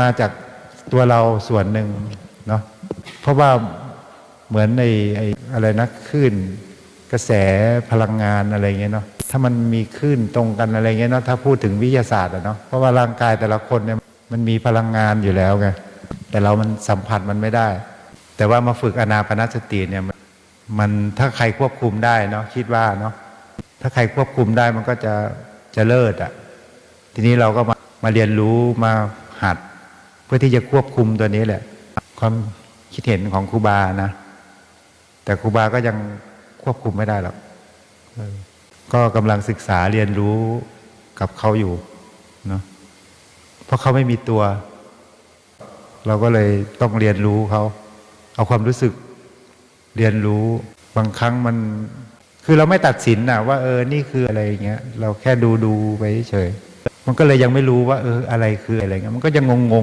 มาจากตัวเราส่วนหนึ่งเนาะเพราะว่าเหมือนในไอ้อะไรนะคลื่นกระแสพลังงานอะไรเงี้ยเนาะถ้ามันมีคลื่นตรงกันอะไรเงี้ยเนาะถ้าพูดถึงวิทยาศาสตร์อะเนาะเพราะว่าร่างกายแต่ละคนเนี่ยมันมีพลังงานอยู่แล้วไงแต่เรามันสัมผัสมันไม่ได้ แต่ว่ามาฝึกอนาปนสติเนี่ยมันถ้าใครควบคุมได้เนาะคิดว่าเนาะถ้าใครควบคุมได้มันก็จะจะเลิศอะทีนี้เราก็มามาเรียนรู้มาหัด พื่อที่จะควบคุมตัวนี้แหละ ความคิดเห็นของครูบานะ แต่ครูบาก็ยังควบคุมไม่ได้หรอกเออก็กำลังศึกษาเรียนรู้กับเขาอยู่เนาะเพราะเขาไม่มีตัว เราก็เลยต้องเรียนรู้เขาเอาความรู้สึกเรียนรู้บางครั้งมัน คือเราไม่ตัดสินนะว่าเออนี่คืออะไรอย่างเงี้ย เราแค่ดูดูไปเฉยๆมันก็เลยยังไม่รู้ว่า เอออะไรคืออะไรเงี้ยมันก็ยังงงๆ